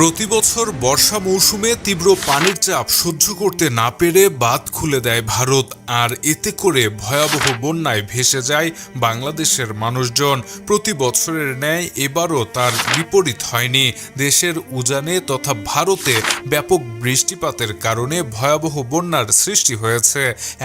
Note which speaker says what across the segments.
Speaker 1: প্রতি বছর বর্ষা মৌসুমে তীব্র পানির চাপ সহ্য করতে না পেরে বাঁধ খুলে দেয় ভারত, আর এতে করে ভয়াবহ বন্যায় ভেসে যায় বাংলাদেশের মানুষজন। প্রতি বছরের ন্যায় এবারও তার বিপরীত হয়নি। দেশের উজানে তথা ভারতে ব্যাপক বৃষ্টিপাতের কারণে ভয়াবহ বন্যার সৃষ্টি হয়েছে।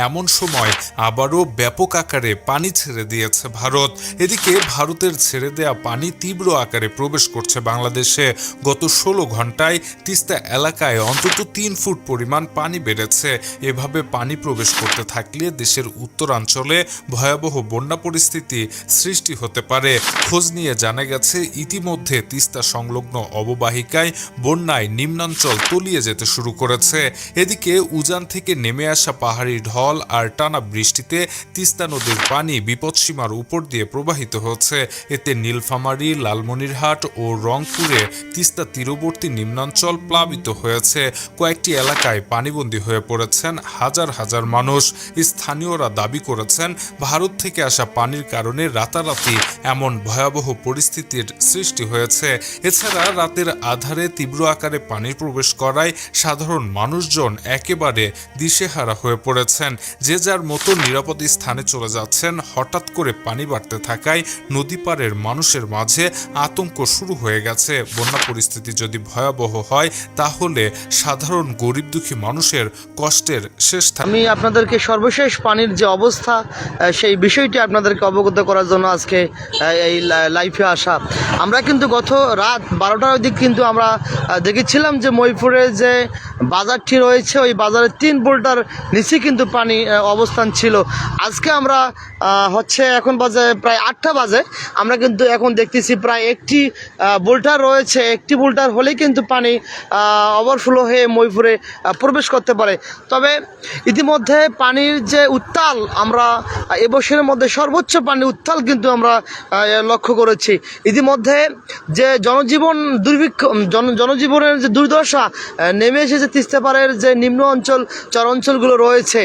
Speaker 1: এমন সময় আবারও ব্যাপক আকারে পানি ছেড়ে দিয়েছে ভারত। এদিকে ভারতের ছেড়ে দেয়া পানি তীব্র আকারে প্রবেশ করছে বাংলাদেশে। গত ষোলো ঘন্টায় তিস্তা এলাকায় অন্তত তিন ফুট পরিমাণ পানি বেড়েছে। এভাবে পানি প্রবেশ করতে থাকলে দেশের উত্তরাঞ্চলে ভয়াবহ বন্যা পরিস্থিতি সৃষ্টি হতে পারে। খোঁজ নিয়ে জানা গেছে, ইতিমধ্যে তিস্তা সংলগ্ন অববাহিকায় বন্যায় নিম্নাঞ্চল তলিয়ে যেতে শুরু করেছে। এদিকে উজান থেকে নেমে আসা পাহাড়ি ঢল আর টানা বৃষ্টিতে তিস্তা নদীর পানি বিপদসীমার উপর দিয়ে প্রবাহিত হচ্ছে। এতে নীলফামারী, লালমনিরহাট ও রংপুরে তিস্তা তীরবর্তী নিম্নাঞ্চল প্লাবিত হয়েছে। কয়েকটি এলাকায় পানিবন্দী হয়ে পড়েছেন হাজার হাজার মানুষ। স্থানীয়রা দাবি করেছেন, ভারত থেকে আসা পানির কারণে রাতারাতি এমন ভয়াবহ পরিস্থিতির সৃষ্টি হয়েছে। এছাড়া রাতের আধারে তীব্র আকারে পানি প্রবেশ করায় সাধারণ মানুষজন একেবারে দিশেহারা হয়ে পড়েছেন। যে যার মতো নিরাপদ স্থানে চলে যাচ্ছেন, হঠাৎ করে পানি বাড়তে থাকায় নদী পাড়ের মানুষের মাঝে আতঙ্ক শুরু হয়ে গেছে। বন্যা পরিস্থিতি যদি ভয়াবহ হয়, তাহলে সাধারণ গরিব দুঃখী মানুষের কষ্টের শেষ থাকে।
Speaker 2: আমি আপনাদেরকে সর্বশেষ পানির যে অবস্থা সেই বিষয়টি আপনাদেরকে অবগত করার জন্য আজকে এই লা- লাইভে আসা। আমরা কিন্তু গত রাত বারোটার দিক কিন্তু আমরা দেখেছিলাম যে মহিপুরে যে বাজারটি রয়েছে, ওই বাজারের তিন বোল্টার নিচে কিন্তু পানি অবস্থান ছিল। আজকে আমরা হচ্ছে এখন বাজে প্রায় আটটা বাজে। আমরা কিন্তু এখন দেখতেছি প্রায় একটি বোল্টার রয়েছে, একটি বোল্টার হলেই কিন্তু পানি ওভারফ্লো হয়ে মহিপুরে প্রবেশ করতে পারে। তবে ইতিমধ্যে পানির যে উত্তাল, আমরা এবছরের মধ্যে সর্বোচ্চ পানির উত্তাল কিন্তু আমরা লক্ষ্য করেছি। ইতিমধ্যে যে জনজীবন দুর্ভিক্ষ জন, জনজীবনের যে দুর্দশা নেমে এসেছে তিস্তাপাড়ের যে নিম্ন অঞ্চল, চর অঞ্চলগুলো রয়েছে।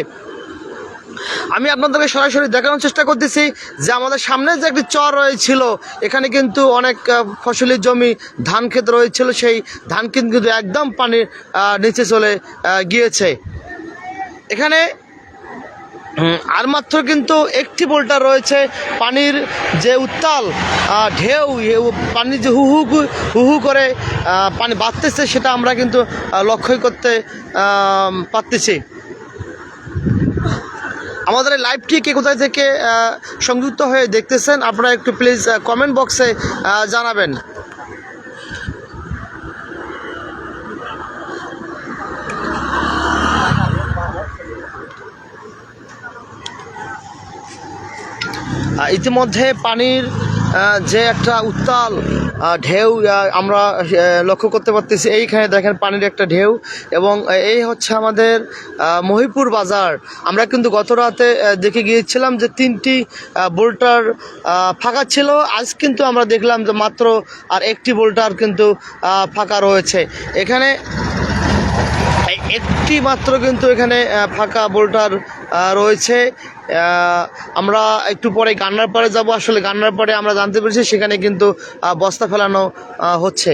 Speaker 2: আমি আপনাদেরকে সরাসরি দেখানোর চেষ্টা করতেছি যে আমাদের সামনে যে একটি চর রয়েছিল এখানে কিন্তু অনেক আহ, ফসলি জমি ধান ক্ষেত রয়েছিল সেই ধান কিন্তু একদম পানির নিচে চলে গিয়েছে। এখানে আর মাত্র কিন্তু একটি বোল্টার রয়েছে পানির যে উত্তাল ঢেউ পানি যে হু হু করে পানি বাড়তেছে সেটা আমরা কিন্তু লক্ষ্যই করতে পারতেছি। আমাদের এই লাইভটি কে কোথায় থেকে সংযুক্ত হয়ে দেখতেছেন, আপনারা একটু প্লিজ কমেন্ট বক্সে জানাবেন। ইতিমধ্যে পানির যে একটা উত্তাল ঢেউ আমরা লক্ষ্য করতে পারতেছি, এইখানে দেখেন পানির একটা ঢেউ এবং এই হচ্ছে আমাদের মহিপুর বাজার। আমরা কিন্তু গত রাতে দেখে গিয়েছিলাম যে তিনটি বোল্টার ফাঁকা ছিল। আজ কিন্তু আমরা দেখলাম যে মাত্র আর একটি বোল্টার কিন্তু ফাঁকা রয়েছে। এখানে একটি মাত্র কিন্তু এখানে ফাঁকা বোল্টার রয়েছে। আমরা একটু পরে গান্নার পাড়ে যাব। আসলে গান্নার পাড়ে আমরা জানতে পেরেছি, সেখানে কিন্তু বস্তা ফেলানো হচ্ছে।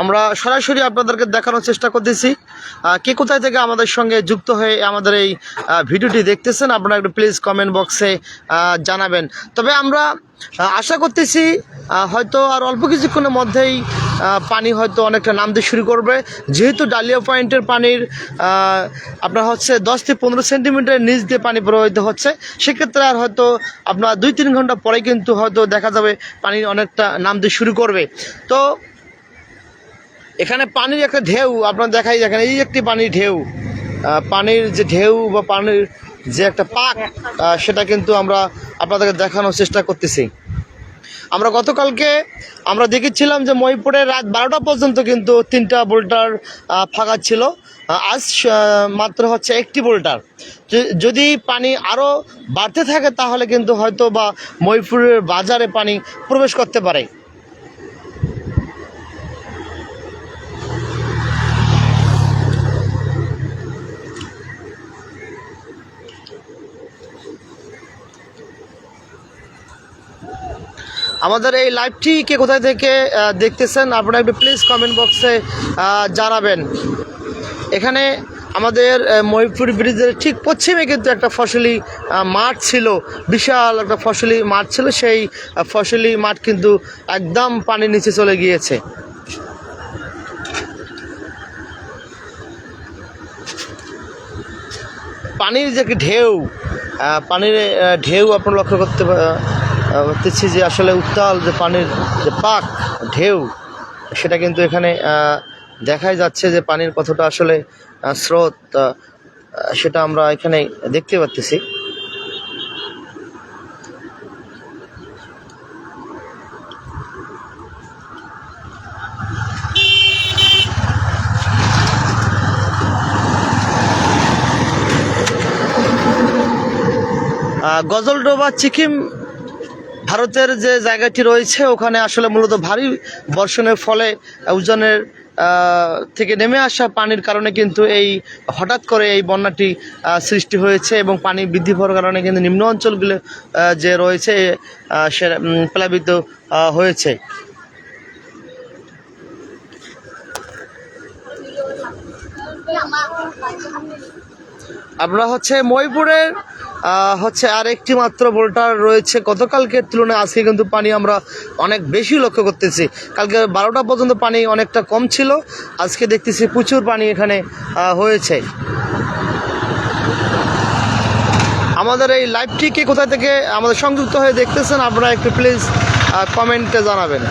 Speaker 2: আমরা সরাসরি আপনাদেরকে দেখানোর চেষ্টা করতেছি। কে কোথায় থেকে আমাদের সঙ্গে যুক্ত হয়ে আমাদের এই ভিডিওটি দেখতেছেন, আপনারা একটু প্লিজ কমেন্ট বক্সে জানাবেন। তবে আমরা আশা করতেছি হয়তো আর অল্প কিছুক্ষণের মধ্যেই পানি হয়তো অনেকটা নামতে শুরু করবে। যেহেতু ডালিয়া পয়েন্টের পানির আপনার হচ্ছে দশ থেকে পনেরো সেন্টিমিটারের নিচ দিয়ে পানি প্রবাহিত হচ্ছে, সেক্ষেত্রে আর হয়তো আপনার দুই তিন ঘণ্টা পরে কিন্তু হয়তো দেখা যাবে পানি অনেকটা নামতে শুরু করবে। তো এখানে পানির একটা ঢেউ, আপনার দেখাই দেখেন এই একটি পানির ঢেউ পানির যে ঢেউ বা পানির যে একটা পাক সেটা কিন্তু আমরা আপনাদেরকে দেখানোর চেষ্টা করতেছি। আমরা গতকালকে আমরা দেখেছিলাম যে মহিপুরে রাত বারোটা পর্যন্ত কিন্তু তিনটা বোল্টার ফাঁকা ছিল। আজ মাত্র হচ্ছে একটি বোল্টার। যদি পানি আরও বাড়তে থাকে তাহলে কিন্তু হয়তো বা মহিপুরের বাজারে পানি প্রবেশ করতে পারে। আমাদের এই লাইভটি কে কোথায় থেকে দেখতেছেন, আপনারা একটু প্লিজ কমেন্ট বক্সে জানাবেন। এখানে আমাদের মহিপুর ব্রিজের ঠিক পশ্চিমে কিন্তু একটা ফসলি মাঠ ছিল, বিশাল একটা ফসলি মাঠ ছিল, সেই ফসলি মাঠ কিন্তু একদম পানির নিচে চলে গিয়েছে। পানির যে ঢেউ পানির ঢেউ আপনার লক্ষ্য করতে পারতেছি যে আসলে উত্তাল যে পানির যে পাক ঢেউ সেটা কিন্তু এখানে দেখাই যাচ্ছে যে পানির কতটা আসলে স্রোত সেটা আমরা এখানে দেখতে আহ, গজলডোবা চিকিম ভারতের যে জায়গাটি রয়েছে ওখানে আসলে মূলত ভারী বর্ষণের ফলে উজানের থেকে নেমে আসা পানির কারণে কিন্তু এই হঠাৎ করে এই বন্যাটি সৃষ্টি হয়েছে এবং পানি বৃদ্ধি পাওয়ার কারণে কিন্তু নিম্ন অঞ্চলগুলো যে রয়েছে সে প্লাবিত হয়েছে। আমরা হচ্ছে মহিপুরের আহ, হচ্ছে আর একটি মাত্র বোল্টার রয়েছে। গতকালকের তুলনায় আজকে কিন্তু পানি আমরা অনেক বেশি লক্ষ্য করতেছি। কালকে বারোটা পর্যন্ত পানি অনেকটা কম ছিল। আজকে দেখতেছি প্রচুর পানি এখানে হয়েছে। আমাদের এই লাইভটিকে কোথা থেকে আমাদের সংযুক্ত হয়ে দেখতেছেন, আপনারা একটু প্লিজ কমেন্টে জানাবেন।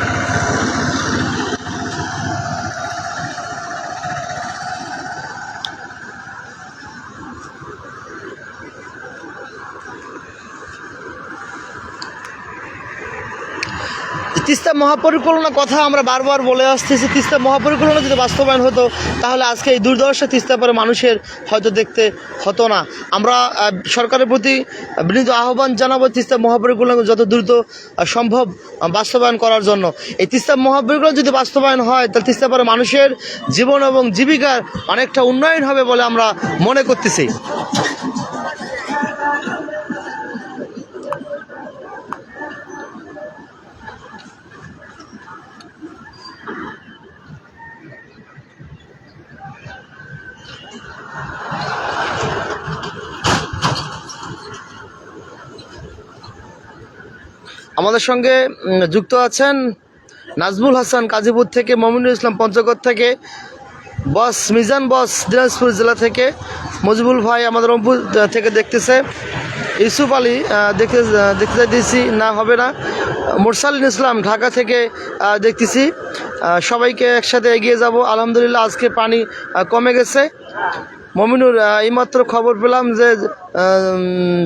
Speaker 2: তিস্তা মহাপরিকল্পনার কথা আমরা বারবার বলে আসতেছি। তিস্তা মহাপরিকল্পনা যদি বাস্তবায়ন হতো, তাহলে আজকে এই দুর্দশা তিস্তা পরে মানুষের হয়তো দেখতে হতো না। আমরা সরকারের প্রতি বিনীত আহ্বান জানাব তিস্তা মহাপরিকল্পনা যত দ্রুত সম্ভব বাস্তবায়ন করার জন্য। এই তিস্তা মহাপরিকল্পনা যদি বাস্তবায়ন হয়, তাহলে তিস্তা পরে মানুষের জীবন এবং জীবিকার অনেকটা উন্নয়ন হবে বলে আমরা মনে করতেছি। আমাদের সঙ্গে যুক্ত আছেন নাজমুল হাসান কাজীপুর থেকে, মমিনুল ইসলাম পঞ্চগড় থেকে, বস, মিজান বস, দিনাজপুর জেলা থেকে, মজিবুল ভাই আমাদের রংপুর থেকে দেখতেছে। ইউসুফ আলী দেখতে দেখতে দিয়েছি, না হবে না। মোরসালিন ইসলাম, ঢাকা থেকে দেখতেছি। সবাইকে একসাথে এগিয়ে যাব। আলহামদুলিল্লাহ, আজকে পানি কমে গেছে। মমিনুর এইমাত্র খবর পেলাম যে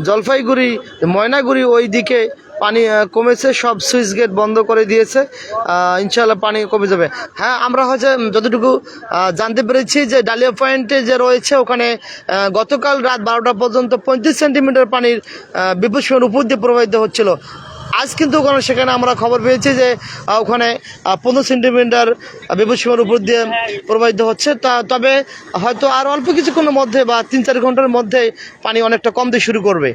Speaker 2: জলপাইগুড়ি, ময়নাগুড়ি ওই দিকে পানি কমেছে, সব সুইচ গেট বন্ধ করে দিয়েছে। ইনশাল্লাহ পানি কমে যাবে। হ্যাঁ আমরা হচ্ছে যতটুকু জানতে পেরেছি যে ডালিয়া পয়েন্টে যে রয়েছে, ওখানে গতকাল রাত বারোটা পর্যন্ত পঁয়ত্রিশ সেন্টিমিটার পানির বিপদ উপর দিয়ে প্রবাহিত হচ্ছিল। আজ কিন্তু ওখানে, সেখানে আমরা খবর পেয়েছি যে ওখানে পনেরো সেন্টিমিটার বিপদ উপর দিয়ে প্রবাহিত হচ্ছে। তা, তবে হয়তো আর অল্প কিছুক্ষণের মধ্যে বা তিন চার ঘণ্টার মধ্যে পানি অনেকটা কমতে শুরু করবে।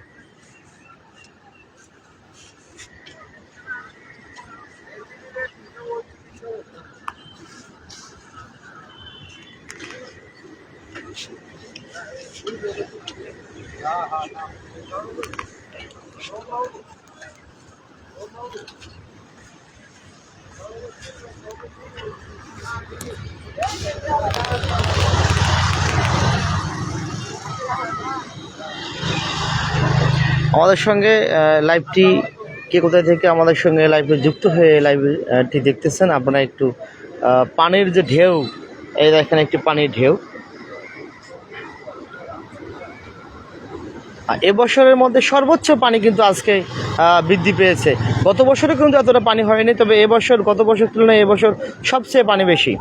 Speaker 2: আমাদের সঙ্গে লাইভটি কে কোথায় থেকে আমাদের সঙ্গে লাইভে যুক্ত হয়ে লাইভটি দেখতেছেন, আপনারা একটু পানির যে ঢেউ, এই দেখেন একটি পানির ঢেউ। এবছরের মধ্যে সর্বোচ্চ পানি কিন্তু আজকে বৃদ্ধি পেয়েছে। গত বছরে কিন্তু এতটা পানি হয়নি, তবে এবছর, গত বছর তুলনায় এবছর সবচেয়ে পানি বেশি।